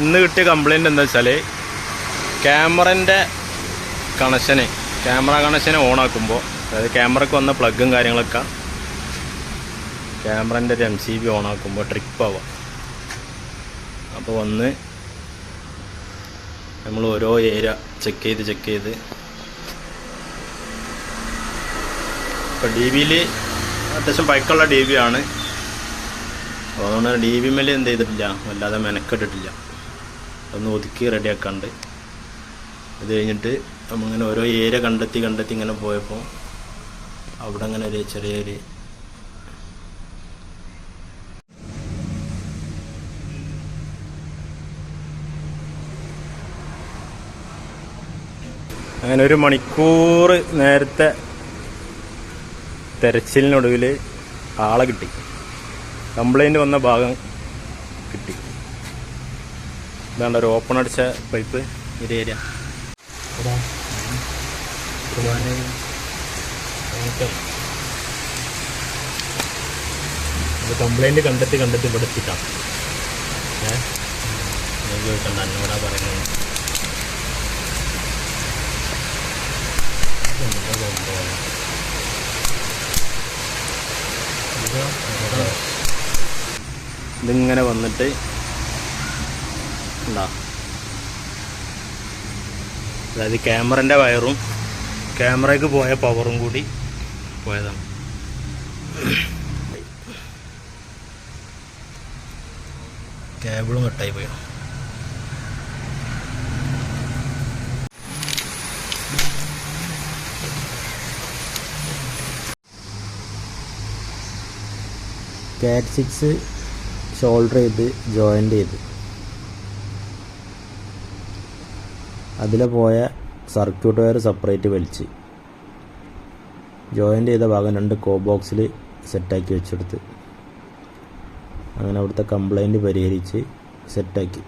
ഇന്ന് കിട്ടിയ കംപ്ലൈന്റ് എന്താ വെച്ചാൽ ക്യാമറന്റെ കണക്ഷന് ക്യാമറ കണക്ഷനെ ഓണാക്കുമ്പോൾ അതായത് ക്യാമറയ്ക്ക് വന്ന പ്ലഗും കാര്യങ്ങളൊക്കെ ക്യാമറന്റെ ഒരു എം സി ബി ഓണാക്കുമ്പോൾ ട്രിപ്പ് ആവാം അപ്പോൾ വന്ന് നമ്മൾ ഓരോ ഏരിയ ചെക്ക് ചെയ്ത് ചെക്ക് ചെയ്ത്. ഇപ്പോൾ ഡി ബിയിൽ അത്യാവശ്യം പൈക്കുള്ള ഡി ബി ആണ്. അതുകൊണ്ട് ഡി ബി മേലെ എന്ത് ചെയ്തിട്ടില്ല? വല്ലാതെ മെനക്കെട്ടിട്ടില്ല. ഒന്ന് ഒതുക്കി റെഡിയാക്കാണ്ട്. അത് കഴിഞ്ഞിട്ട് നമ്മളിങ്ങനെ ഓരോ ഏരിയ കണ്ടെത്തി കണ്ടെത്തി ഇങ്ങനെ പോയപ്പോൾ അവിടെ അങ്ങനെ ഒരു ചെറിയൊരു അങ്ങനെ ഒരു മണിക്കൂർ നേരത്തെ തെരച്ചിലിനൊടുവിൽ ആളെ കിട്ടി. കംപ്ലൈന്റ് വന്ന ഭാഗം കിട്ടി. ഇതാണ്ട് ഒരു ഓപ്പൺ അടിച്ച പൈപ്പ് ഒരു ഏരിയ കംപ്ലൈന്റ് കണ്ടെത്തി കണ്ടെത്തി പഠിച്ചിട്ടാണ് ഏഹ് ചോദിക്കണ്ട എന്നോടാ പറയുന്നത്. ഇതിങ്ങനെ വന്നിട്ട് എന്താ അതായത് ക്യാമറന്റെ വയറും ക്യാമറയ്ക്ക് പോയ പവറും കൂടി പോയതാണ്. കേബിളും കട്ടായി പോയി. കാറ്റ് സിക്സ് ഷോൾഡർ ചെയ്ത് ജോയിന്റ് ചെയ്ത്. അതിൽ പോയ സർക്യൂട്ട് വയർ സെപ്പറേറ്റ് വലിച്ച്. ജോയിന്റ് ചെയ്ത ഭാഗം രണ്ട് കോ ബോക്സിൽ സെറ്റാക്കി വെച്ചെടുത്ത്. അങ്ങനെ അവിടുത്തെ കംപ്ലൈന്റ് പരിഹരിച്ച് സെറ്റാക്കി